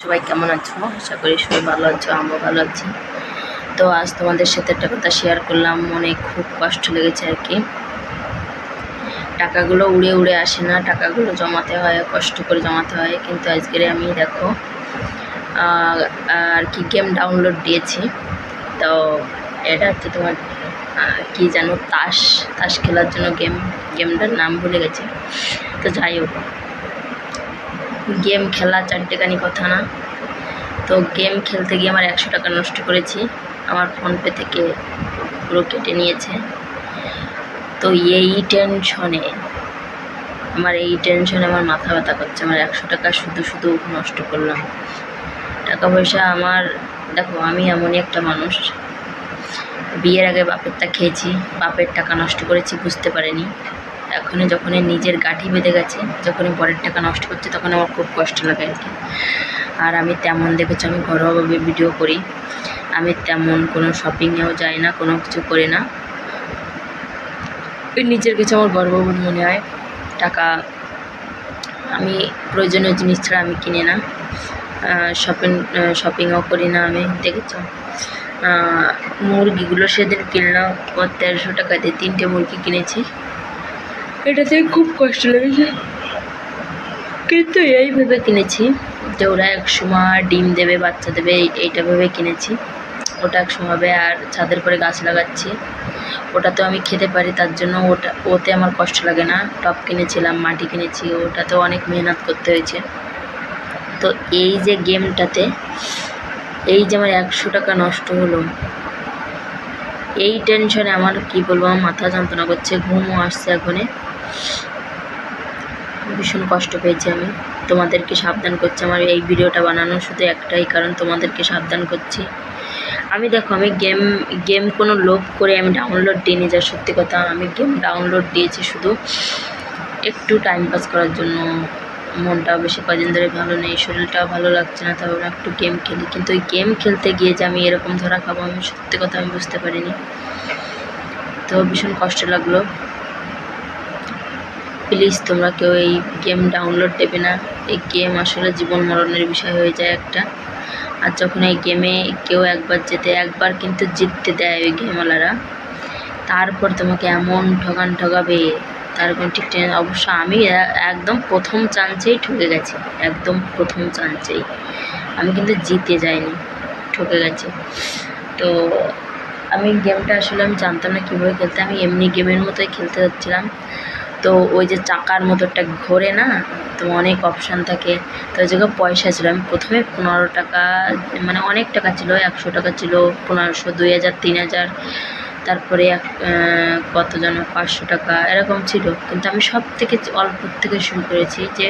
সবাই কেমন আছো? আশা করি সবাই ভালো আছো আমিও ভালো আছি। তো আজ তোমাদের সাথে একটা কথা শেয়ার করলাম, মনে খুব কষ্ট লেগেছে আর কি। টাকাগুলো উড়ে উড়ে আসে না, টাকাগুলো জমাতে হয়, কষ্ট করে জমাতে হয়। কিন্তু আজকের আমি দেখো আর কি গেম ডাউনলোড দিয়েছি। তো এটা হচ্ছে তোমার কি জানো তাস তাস খেলার জন্য গেম গেমটার নাম ভুলে গেছে। তো যাই হোক গেম খেলা চারটেখানি কথা না। তো গেম খেলতে গিয়ে আমার একশো টাকা নষ্ট করেছি। আমার ফোনপে থেকে পুরো কেটে নিয়েছে। তো এই টেনশনে আমার এই টেনশনে আমার মাথা ব্যথা করছে। আমার একশো টাকা শুধু শুধু নষ্ট করলাম। টাকা পয়সা আমার, দেখো আমি এমনই একটা মানুষ। বিয়ের আগে বাপেরটা খেয়েছি। বাপের টাকা নষ্ট করেছি, বুঝতে পারিনি। এখনই যখনই নিজের গাঠি বেঁধে গেছে, যখনই পরের টাকা নষ্ট করছে তখন আমার খুব কষ্ট লাগে আর কি। আর আমি তেমন দেখেছি, আমি ঘরোয়াভাবে ভিডিও করি। আমি তেমন কোনো শপিংয়েও যাই না, কোনো কিছু করি না। ওই নিজের কিছু আমার গর্ববোধ মনে হয়। টাকা আমি প্রয়োজনীয় জিনিস ছাড়া আমি কিনি না। শপিং শপিংও করি না আমি, দেখেছ? মুরগিগুলো সেদিন কিনলাম তেরোশো টাকা দিয়ে তিনটে মুরগি কিনেছি। এটাতে খুব কষ্ট লেগেছে। কিন্তু এই ভেবে কিনেছি যে ওরা এক সময় ডিম দেবে, বাচ্চা দেবে, এই- এইটা ভেবে কিনেছি। ওটা এক সময় হবে আর ছাদের পরে গাছ লাগাচ্ছি। ওটা তো আমি খেতে পারি, তার জন্য ওটা ওতে আমার কষ্ট লাগে না। টব কিনেছিলাম, মাটি কিনেছি ওটাতেও অনেক মেহনত করতে হয়েছে। তো এই যে গেমটাতে, এই যে আমার একশো টাকা নষ্ট হলো, এই টেনশনে আমার, কি বলব মাথা যন্ত্রণা করছে, ঘুমও আসছে এখনে ভীষণ কষ্ট পেয়েছি আমি। তোমাদেরকে সাবধান করছি, আমার এই ভিডিওটা বানানো শুধু একটাই কারণ, তোমাদেরকে সাবধান করছি। আমি দেখো, আমি গেম গেম কোনো লোভ করে আমি ডাউনলোড দিইনি, যা সত্যি কথা। আমি গেম ডাউনলোড দিয়েছি শুধু একটু টাইম পাস করার জন্য। মনটাও বেশি কদিন ধরে ভালো নেই, শরীরটাও ভালো লাগছে না, তারপর একটু গেম খেলি। কিন্তু ওই গেম খেলতে গিয়ে যে আমি এরকম ধরা খাব, আমি সত্যি কথা আমি বুঝতে পারিনি। তো ভীষণ কষ্ট লাগল। প্লিজ তোমরা কেউ এই গেম ডাউনলোড দেবে না। এই গেম আসলে জীবন মরণের বিষয় হয়ে যায় একটা। আর যখন এই গেমে কেউ একবার যেতে, একবার কিন্তু জিততে দেয় ওই গেমওয়ালারা। তারপর তোমাকে এমন ঠগান ঠগাবে, তার কোনো ঠিক অবশ্য আমি একদম প্রথম চান্সেই ঠকে গেছি। একদম প্রথম চান্সেই। আমি কিন্তু জিতে যাইনি, ঠকে গেছি। তো আমি গেমটা আসলে আমি জানতাম না কীভাবে খেলতে আমি এমনি গেমের মতোই খেলতে যাচ্ছিলাম তো ওই যে চাকার মতো একটা ঘোরে না, তো অনেক অপশান থাকে। তো ওই পয়সা ছিল। আমি প্রথমে পনেরো টাকা মানে অনেক টাকা ছিল, একশো টাকা ছিল, পনেরোশো, দুই হাজার, তিন হাজার, তারপরে এক কত যেন পাঁচশো টাকা, এরকম ছিল। কিন্তু আমি সব থেকে অল্প থেকে শুরু করেছি যে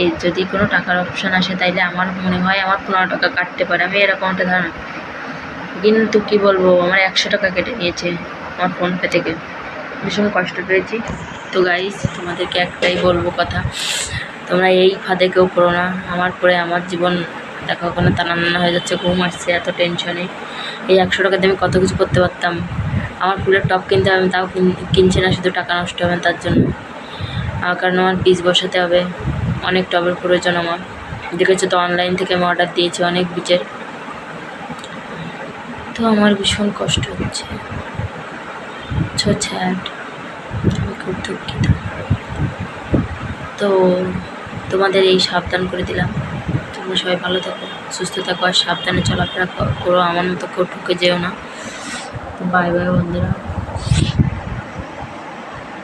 এই যদি কোনো টাকার অপশান আসে, তাইলে আমার মনে হয় আমার পনেরো টাকা কাটতে পারে। আমি এরকম একটা ধারণা। কিন্তু কি বলব, আমার একশো টাকা কেটে নিয়েছে আমার ফোনপে থেকে। ভীষণ কষ্ট পেয়েছি। তো গাইস তোমাদেরকে একটাই বলব কথা। তোমরা এই ফাঁদে কেউ পড়ো না। আমার পরে আমার জীবন দেখা, ওখানে টানান্না হয়ে যাচ্ছে, ঘুম আসছে, এত টেনশনে এই। একশো টাকা দিয়ে আমি কত কিছু করতে পারতাম। আমার ফুলের টপ কিনতে হবে আমি তাও কিন- কিনছি না, শুধু টাকা নষ্ট হবে তার জন্য। কারণ আমার বীজ বসাতে হবে। অনেক টবের প্রয়োজন আমার। দেখেছ তো অনলাইন থেকে আমি অর্ডার দিয়েছি অনেক বীজের। তো আমার ভীষণ কষ্ট হচ্ছে। সো ছ্যাট আমি খুব দুঃখিত। তো, তোমাদের এই সাবধান করে দিলাম। তোমরা সবাই ভালো থাকো, সুস্থ থাকো, আর সাবধানে চলাফেরা করো। আমার মতো কেউ ঢুকে যেও না। বাই বাই বন্ধুরা।